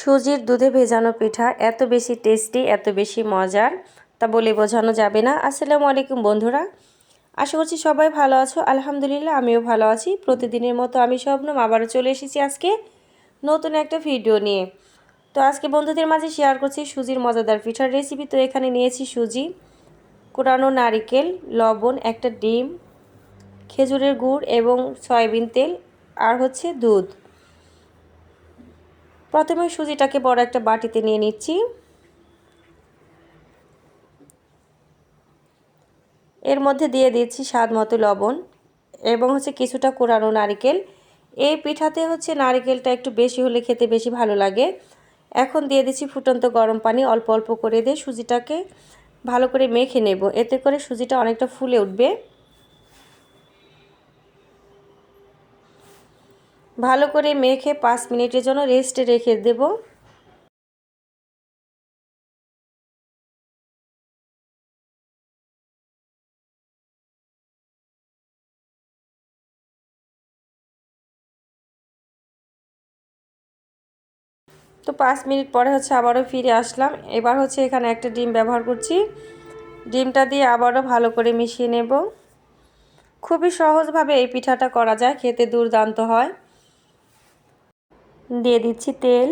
সুজির দুধে ভেজানো পিঠা এত বেশি টেস্টি এত বেশি মজার, তা বলে বোঝানো যাবে না। আসসালামু আলাইকুম বন্ধুরা, আশা করছি সবাই ভালো আছো। আলহামদুলিল্লাহ, আমিও ভালো আছি। প্রতিদিনের মতো আমি স্বপ্নম আবারও চলে এসেছি আজকে নতুন একটা ভিডিও নিয়ে। তো আজকে বন্ধুদের মাঝে শেয়ার করছি সুজির মজাদার পিঠার রেসিপি তো এখানে নিয়েছি সুজি, কোরানো নারিকেল, লবণ, একটা ডিম, খেজুরের গুড় এবং সয়াবিন তেল, আর হচ্ছে দুধ। প্রথমে সুজিটাকে বড় একটা বাটিতে নিয়ে নিচ্ছি। এর মধ্যে দিয়ে দিচ্ছি স্বাদ মতো লবণ এবং হচ্ছে কিছুটা কোরানো নারিকেল। এই পিঠাতে হচ্ছে নারিকেলটা একটু বেশি হলে খেতে বেশি ভালো লাগে। এখন দিয়ে দিচ্ছি ফুটন্ত গরম পানি, অল্প অল্প করে দিয়ে সুজিটাকে ভালো করে মেখে নেব। এতে করে সুজিটা অনেকটা ফুলে উঠবে। ভালো করে মেখে পাঁচ মিনিটের জন্য রেস্টে রেখে দেব। তো পাঁচ মিনিট পরে হচ্ছে আবারও ফিরে আসলাম। এবার হচ্ছে এখানে একটা ডিম ব্যবহার করছি। ডিমটা দিয়ে আবারও ভালো করে মিশিয়ে নেব। খুবই সহজভাবে এই পিঠাটা করা যায়, খেতে দুর্দান্ত হয়। দিয়ে দিচ্ছি তেল।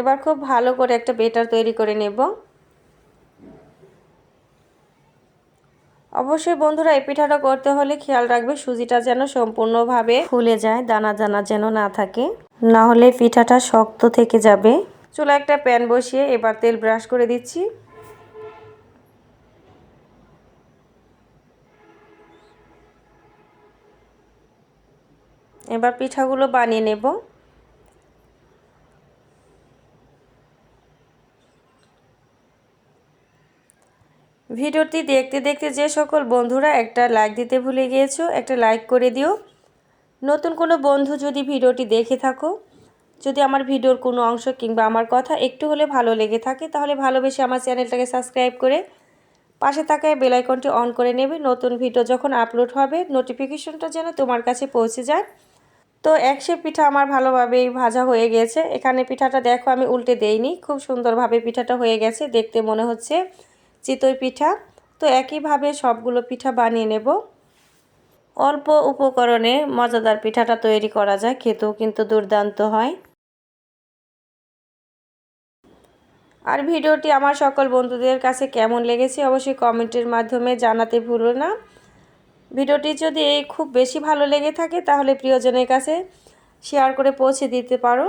এবার খুব ভালো করে একটা বেটার তৈরি করে নেব। অবশ্যই বন্ধুরা, এই পিঠাটা করতে হলে খেয়াল রাখবে, সুজিটা যেন সম্পূর্ণভাবে ফুলে যায়, দানা দানা যেন না থাকে। না হলে পিঠাটা শক্ত থেকে যাবে। চুলা একটা প্যান বসিয়ে এবার তেল ব্রাশ করে দিচ্ছি। এবার পিঠাগুলো বানিয়ে নেব। ভিডিওটি দেখতে দেখতে যে সকল বন্ধুরা একটা লাইক দিতে ভুলে গিয়েছো, একটা লাইক করে দিও। নতুন কোনো বন্ধু যদি ভিডিওটি দেখে থাকো, যদি আমার ভিডিওর কোনো অংশ কিংবা আমার কথা একটু হলে ভালো লেগে থাকে, তাহলে ভালোবেসে আমার চ্যানেলটাকে সাবস্ক্রাইব করে পাশে থাকায় বেলাইকনটি অন করে নেবে। নতুন ভিডিও যখন আপলোড হবে নোটিফিকেশনটা যেন তোমার কাছে পৌঁছে যায়। তো একশে পিঠা আমার ভালোভাবেই ভাজা হয়ে গেছে। এখানে পিঠাটা দেখো আমি উল্টে দেইনি, খুব সুন্দরভাবে পিঠাটা হয়ে গেছে, দেখতে মনে হচ্ছে চিতই পিঠা। তো একইভাবে সবগুলো পিঠা বানিয়ে নেব। অল্প উপকরণে মজাদার পিঠাটা তৈরি করা যায়, খেতেও কিন্তু দুর্দান্ত হয়। আর ভিডিওটি আমার সকল বন্ধুদের কাছে কেমন লেগেছে অবশ্যই কমেন্টের মাধ্যমে জানাতে ভুলো না। ভিডিওটি যদি খুব বেশি ভালো লেগে থাকে, তাহলে প্রিয়জনের কাছে শেয়ার করে পৌঁছে দিতে পারো।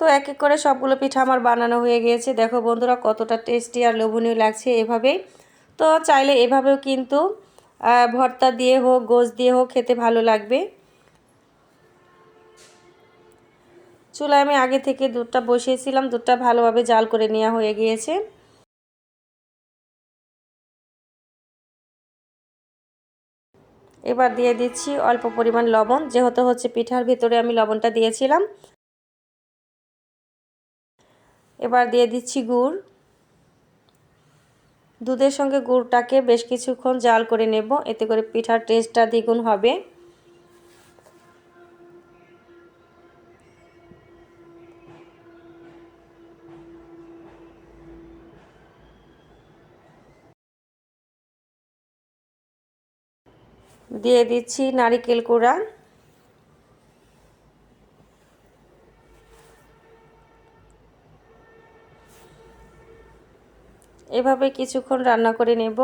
তো এক এক করে সবগুলো পিঠা আমার বানানো হয়ে গিয়েছে। দেখো বন্ধুরা, কতটা টেস্টি আর লোভনীয় লাগছে এভাবেই। তো চাইলে এভাবেও কিন্তু ভর্তা দিয়ে হোক গোস দিয়ে হোক, খেতে ভালো লাগবে। চুলায় আমি আগে থেকে দুধটা বসিয়েছিলাম। দুধটা ভালোভাবে জাল করে নেওয়া হয়ে গিয়েছে। এবার দিয়ে দিচ্ছি অল্প পরিমাণ লবণ। যেহেতু হচ্ছে পিঠার ভিতরে আমি লবণটা দিয়েছিলাম। এবার দিয়ে দিচ্ছি গুড়। দুধের সঙ্গে গুড়টাকে বেশ কিছুক্ষণ জাল করে নেব। এতে করে পিঠার টেস্টটা দ্বিগুণ হবে। দিয়ে দিচ্ছি নারিকেল কোড়া। এভাবে কিছুক্ষণ রান্না করে নেব।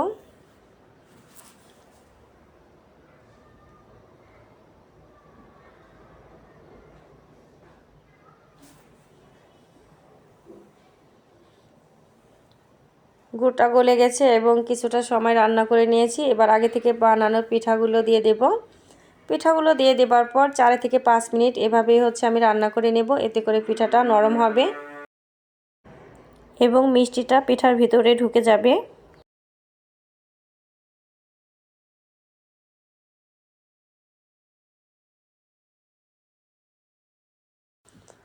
গুড়টা গলে গেছে এবং কিছুটা সময় রান্না করে নিয়েছি। এবার আগে থেকে বানানো পিঠাগুলো দিয়ে দেব। পিঠাগুলো দিয়ে দেবার পর চার থেকে পাঁচ মিনিট এভাবেই হচ্ছে আমি রান্না করে নেব। এতে করে পিঠাটা নরম হবে এবং মিষ্টিটা পিঠার ভিতরে ঢুকে যাবে।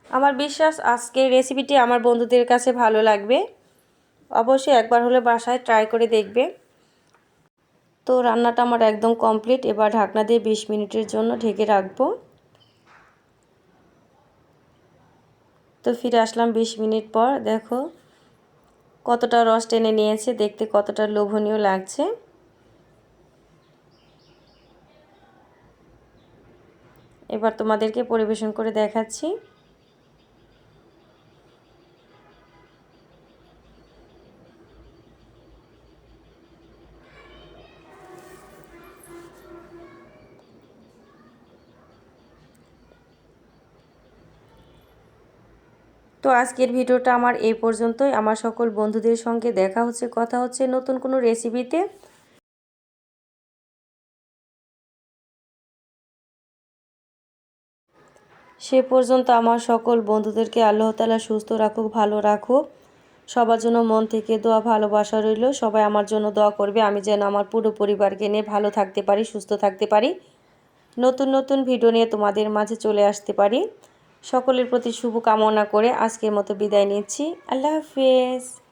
আমার বিশ্বাস আজকের রেসিপিটি আমার বন্ধুদের কাছে ভালো লাগবে। অবশ্যই একবার হলে বাসায় ট্রাই করে দেখবে। তো রান্নাটা আমার একদম কমপ্লিট এবার ঢাকনা দিয়ে বিশ মিনিটের জন্য ঢেকে রাখব। তো ফিরে আসলাম বিশ মিনিট পর। দেখো কতটা রস টেনে নিয়েছে, দেখতে কতটা লোভনীয় লাগছে। এবার তোমাদেরকে পরিবেশন করে দেখাচ্ছি। তো আজকের ভিডিওটা আমার এই পর্যন্তই। আমার সকল বন্ধুদের সঙ্গে দেখা হচ্ছে, কথা হচ্ছে নতুন কোনো রেসিপিতে সে পর্যন্ত আমার সকল বন্ধুদেরকে আল্লাহ তালা সুস্থ রাখুক, ভালো রাখুক। সবার জন্য মন থেকে দোয়া, ভালোবাসা রইল। সবাই আমার জন্য দোয়া করবে, আমি যেন আমার পুরো পরিবারকে নিয়ে ভালো থাকতে পারি, সুস্থ থাকতে পারি। নতুন নতুন ভিডিও নিয়ে তোমাদের মাঝে চলে আসতে পারি। সকলের প্রতি শুভ কামনা করে আজকের মতো বিদায় নিচ্ছি। আল্লাহ হাফেজ।